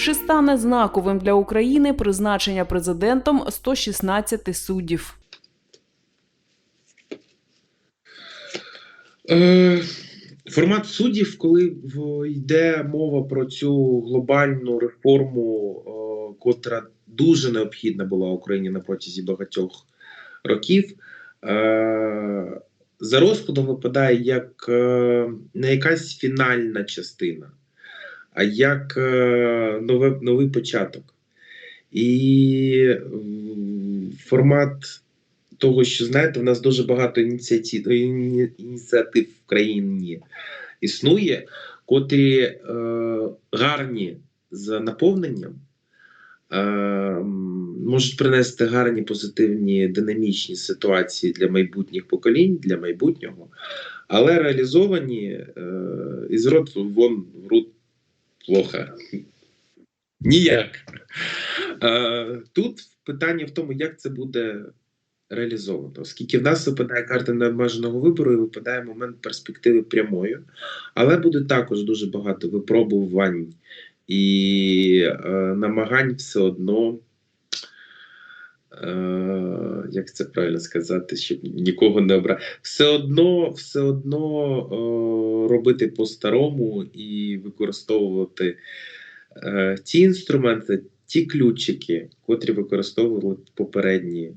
Чи стане знаковим для України призначення президентом 116 суддів? Е, формат суддів, коли йде мова про цю глобальну реформу, котра дуже необхідна була Україні на протязі багатьох років, е, за розкладом випадає як е, не якась фінальна частина, а як е, нове, новий початок. І формат того, що знаєте, в нас дуже багато ініціатив, ініціатив в країні існує, котрі е, гарні за наповненням, е, можуть принести гарні позитивні динамічні ситуації для майбутніх поколінь, для майбутнього, але реалізовані е, із рот вон в рот плохо. Ніяк. Е, тут питання в тому, як це буде реалізовано, оскільки в нас випадає карта необмеженого вибору і випадає момент перспективи прямої, але буде також дуже багато випробувань і е, намагань все одно. Е, як це правильно сказати, щоб нікого не обрати. Все одно, все одно е, робити по-старому і використовувати е, ті інструменти, ті ключики, котрі використовували попередні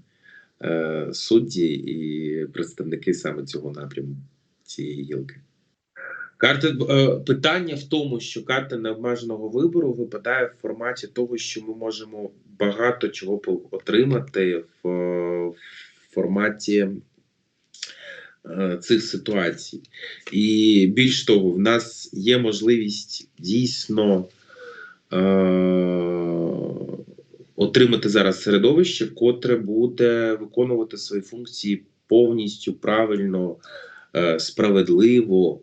судді і представники саме цього напряму цієї гілки. Карта е, питання в тому, що карта необмеженого вибору випадає в форматі того, що ми можемо багато чого отримати в, е, в форматі е, цих ситуацій. І більш того, в нас є можливість дійсно е, отримати зараз середовище, котре буде виконувати свої функції повністю правильно, е, справедливо,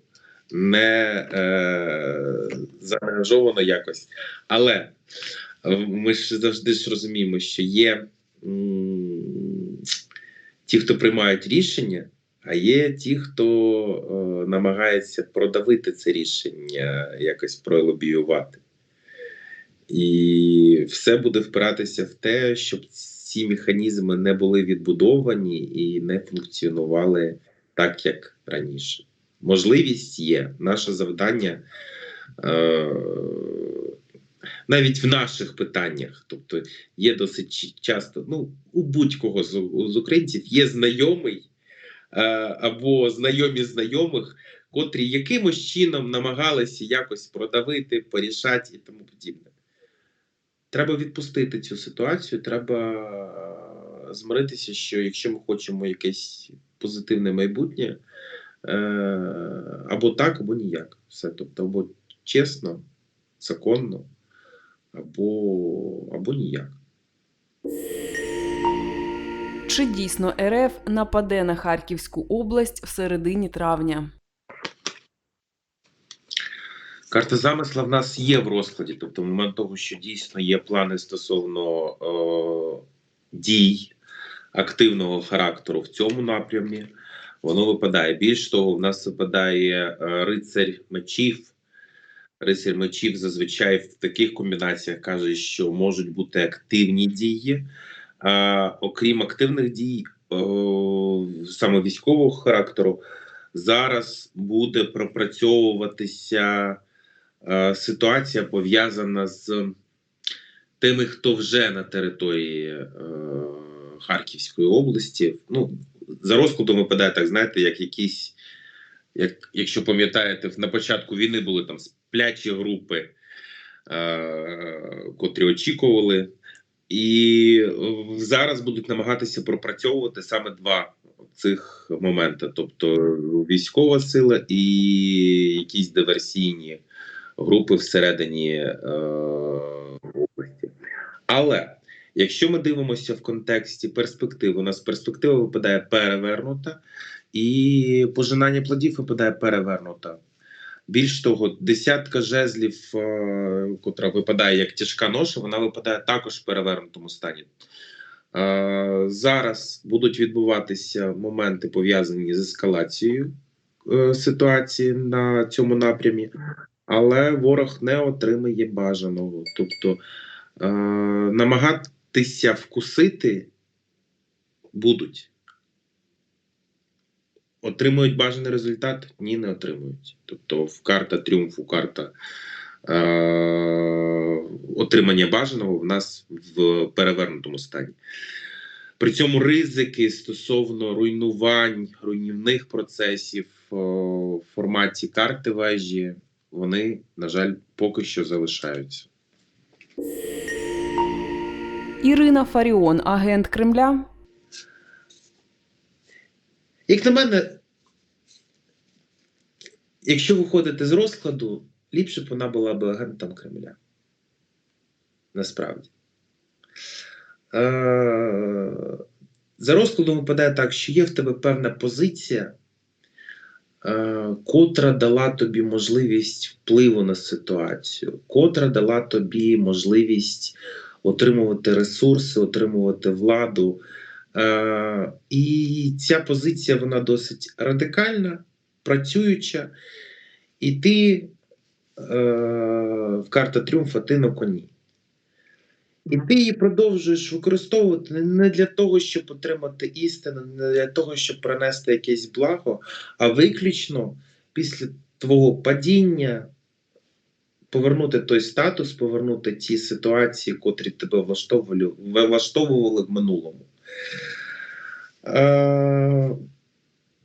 не е, заангажовано якось. Але е, ми ж завжди ж розуміємо, що є м, ті, хто приймають рішення, а є ті, хто е, намагається продавити це рішення, якось пролобіювати. І все буде впиратися в те, щоб ці механізми не були відбудовані і не функціонували так, як раніше. Можливість є. Наше завдання е, навіть в наших питаннях, тобто є досить часто, ну, у будь-кого з, з українців є знайомий е, або знайомі знайомих, котрі якимось чином намагалися якось продавити, порішати і тому подібне. Треба відпустити цю ситуацію, треба змиритися, що якщо ми хочемо якесь позитивне майбутнє, або так, або ніяк. Все. Тобто, або чесно, законно, або, або ніяк. Чи дійсно РФ нападе на Харківську область в середині травня? Карта замисла в нас є в розкладі, тобто в момент того, що дійсно є плани стосовно е, дій активного характеру в цьому напрямі, воно випадає. Більш того, в нас випадає е, рицарь мечів. Рицарь мечів зазвичай в таких комбінаціях каже, що можуть бути активні дії. А, окрім активних дій, е, саме військового характеру, зараз буде пропрацьовуватися е, ситуація пов'язана з тими, хто вже на території е, Харківської області. Ну, за розкладом випадає так, знаєте, як якісь, як, якщо пам'ятаєте, на початку війни були там сплячі групи, е, котрі очікували. І зараз будуть намагатися пропрацьовувати саме два цих моменти: тобто військова сила і якісь диверсійні групи всередині е, області. Але якщо ми дивимося в контексті перспектив, у нас перспектива випадає перевернута, і пожинання плодів випадає перевернута. Більш того, десятка жезлів, е, котра випадає як тяжка ноша, вона випадає також в перевернутому стані. Е, зараз будуть відбуватися моменти пов'язані з ескалацією е, ситуації на цьому напрямі. але ворог не отримає бажаного. Тобто е, намагатися вкусити будуть. Отримують бажаний результат? Ні, не отримують. Тобто, карта тріумфу, карта е, отримання бажаного в нас в перевернутому стані. При цьому ризики стосовно руйнувань, руйнівних процесів е, в форматі карти вежі, вони, на жаль, поки що залишаються. Ірина Фаріон, агент Кремля. Як на мене, якщо виходити з розкладу, ліпше б вона була б агентом Кремля. Насправді. Е, За розкладом випадає так, що є в тебе певна позиція, е, котра дала тобі можливість впливу на ситуацію, котра дала тобі можливість отримувати ресурси, отримувати владу. Е, і ця позиція вона досить радикальна, працююча, і ти е, в карта тріумфа ти на коні. І ти її продовжуєш використовувати не- для того, щоб отримати істину, не для того, щоб принести якесь благо, а виключно після твого падіння повернути той статус, повернути ті ситуації, котрі тебе влаштовували, влаштовували в минулому. Е,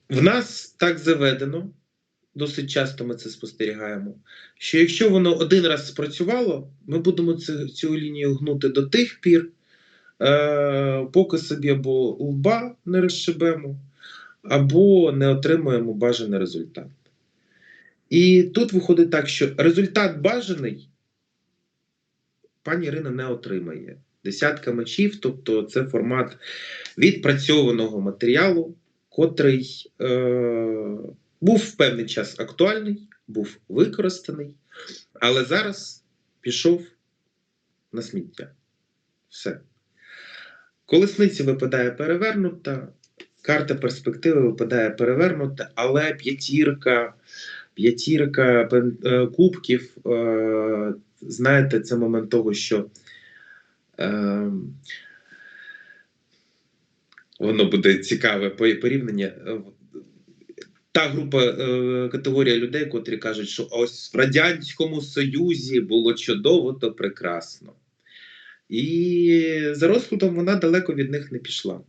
в нас так заведено, досить часто ми це спостерігаємо, що якщо воно один раз спрацювало, ми будемо цю, цю лінію гнути до тих пір, е, поки собі або лба не розшибемо, або не отримуємо бажаний результат. І тут виходить так, що результат бажаний пані Ірина не отримає. Десятка мечів, тобто це формат відпрацьованого матеріалу, котрий е, був в певний час актуальний, був використаний, але зараз пішов на сміття. Все. Колесниця випадає перевернута, карта перспективи випадає перевернута, але п'ятірка, п'ятірка е, кубків, е, знаєте, це момент того, що. Е, воно буде цікаве порівняння. Та група категорія людей, котрі кажуть, що ось в Радянському Союзі було чудово та прекрасно. І за розкладом вона далеко від них не пішла.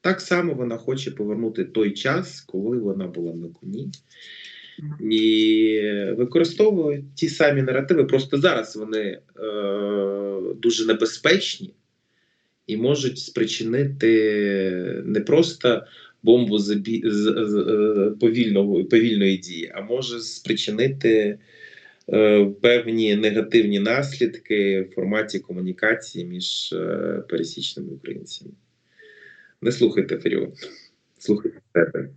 Так само вона хоче повернути той час, коли вона була на коні. І використовує ті самі наративи. Просто зараз вони е, дуже небезпечні і можуть спричинити не просто бомбу з, з, е, повільного, повільної дії, а може спричинити е, певні негативні наслідки в форматі комунікації між е, пересічними українцями. Не слухайте Феріон, слухайте себе.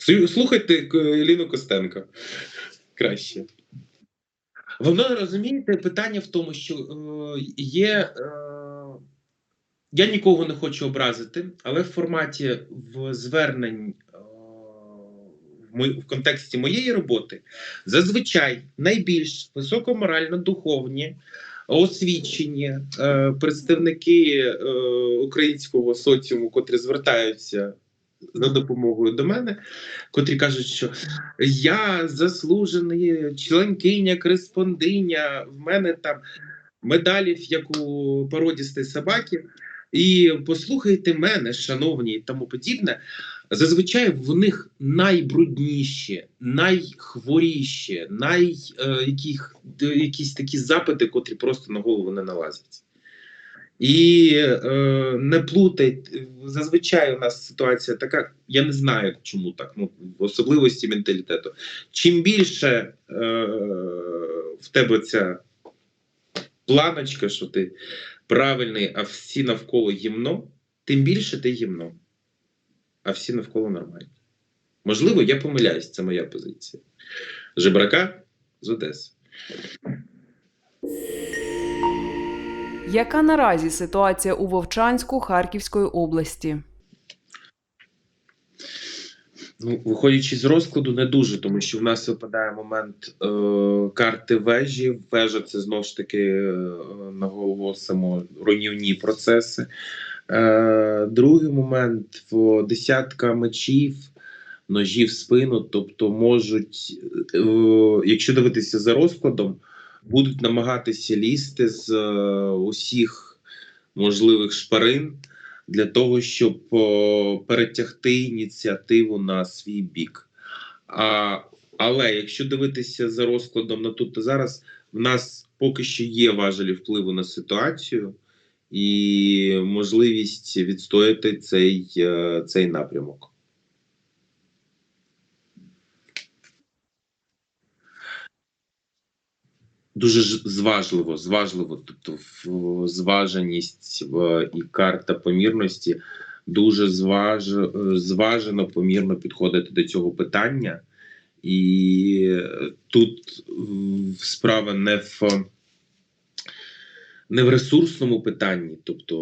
Слу- Слухайте е, Еліну Костенко. Краще. Воно розумієте, питання в тому, що е, є. Е, я нікого не хочу образити, але в форматі в звернень е, в, мо- в контексті моєї роботи зазвичай найбільш високоморально-духовні, освічені е, представники е, українського соціуму, котрі звертаються за допомогою до мене, котрі кажуть, що я заслужений членкиня, кореспондиня, в мене там медалів, як у породістої собаки. І послухайте мене, шановні, і тому подібне. Зазвичай в них найбрудніші, найхворіші, най, е, яких, якісь такі запити, котрі просто на голову не налазять. І е, не плутайте, зазвичай у нас ситуація така, я не знаю, чому так, ну, особливості менталітету. Чим більше е, в тебе ця планочка, що ти правильний, а всі навколо гімно, тим більше ти гімно, а всі навколо нормальні. Можливо, я помиляюсь, це моя позиція. Жебрака з Одеси. Яка наразі ситуація у Вовчанську Харківської області? Ну, виходячи з розкладу, не дуже, тому що в нас випадає момент е, карти вежі. Вежа це знову ж таки е, наголосимо руйнівні процеси. Е, другий момент в десятка мечів, ножі в спину, тобто можуть, е, якщо дивитися за розкладом, будуть намагатися лізти з е, усіх можливих шпарин для того, щоб перетягти ініціативу на свій бік. А, але якщо дивитися за розкладом на тут та зараз, в нас поки що є важелі впливу на ситуацію і можливість відстояти цей, е, цей напрямок. Дуже зважливо, зважливо, тобто зваженість і карта помірності дуже зваж, е, зважено, помірно підходити до цього питання. І е, тут справа не в, не в ресурсному питанні. Тобто,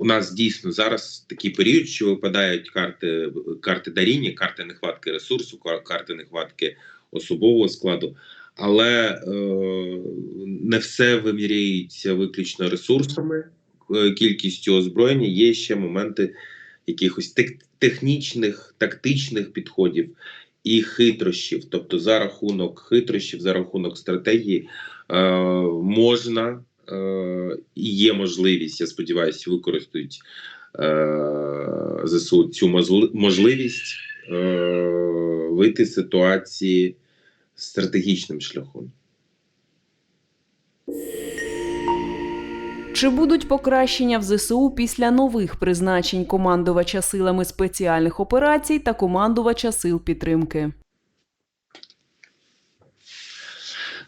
у нас дійсно зараз такий період, що випадають карти, карти даріння, карти нехватки ресурсу, карти нехватки особового складу. Але е, не все виміряється виключно ресурсами, е, кількістю озброєння. Є ще моменти якихось технічних, тактичних підходів і хитрощів. Тобто, за рахунок хитрощів, за рахунок стратегії е, можна е, і є можливість, я сподіваюся, використають е, ЗСУ цю можливість е, вийти з ситуації стратегічним шляхом. Чи будуть покращення в ЗСУ після нових призначень командувача силами спеціальних операцій та командувача сил підтримки?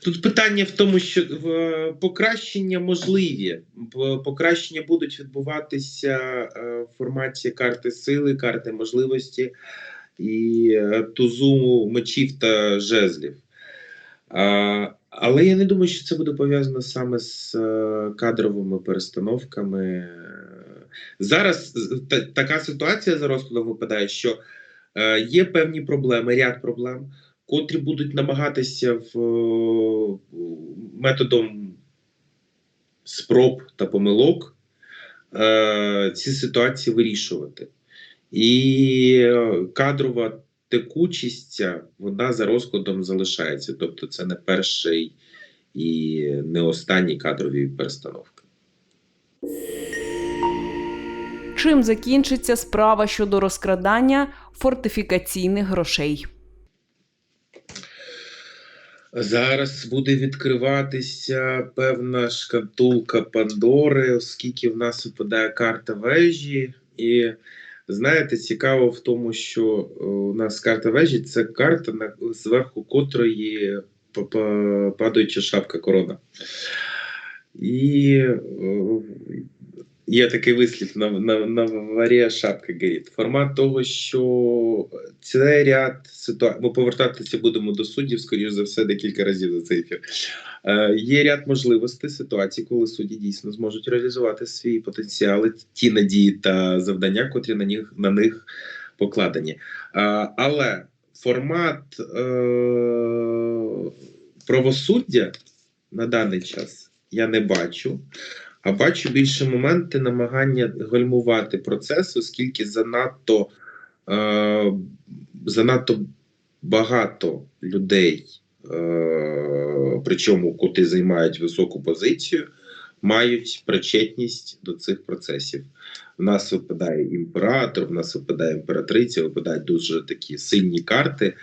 Тут питання в тому, що покращення можливі. Покращення будуть відбуватися е, в форматі карти сили, карти можливості і е, тузу мечів та жезлів. Але я не думаю, що це буде пов'язано саме з е, кадровими перестановками. Зараз та- така ситуація за розкладом випадає, що е, є певні проблеми, ряд проблем, котрі будуть намагатися в, методом спроб та помилок ці ситуації вирішувати. І е, кадрова текучість, вона за розкладом залишається. Тобто це не перший і не останні кадрові перестановки. Чим закінчиться справа щодо розкрадання фортифікаційних грошей? Зараз буде відкриватися певна шкатулка Пандори, оскільки в нас випадає карта вежі. І знаєте, цікаво в тому, що е, у нас карта вежі це карта, на, зверху котрої па- па- падаюча шапка корона. І е, є такий вислів на, на, на варі шапка горить. Формат того, що це ряд ситуацій. Ми повертатися будемо до суддів, скоріш за все, декілька разів за цей ефір. Е, є ряд можливостей ситуацій, коли судді дійсно зможуть реалізувати свої потенціали, ті надії та завдання, котрі на них, на них покладені. Е, але формат е, правосуддя на даний час я не бачу. А бачу більше моменти намагання гальмувати процес, оскільки занадто, е, занадто багато людей, е, причому коти займають високу позицію, мають причетність до цих процесів. В нас випадає імператор, в нас випадає імператриця, випадають дуже такі сильні карти.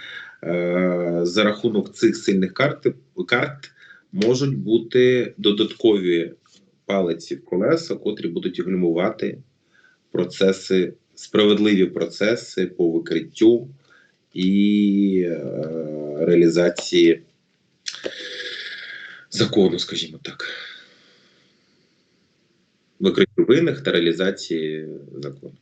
Е, за рахунок цих сильних карт, карт можуть бути додаткові палиці в колеса, котрі будуть гальмувати процеси, справедливі процеси по викриттю і е, реалізації закону, скажімо так. Викриттю винних та реалізації закону.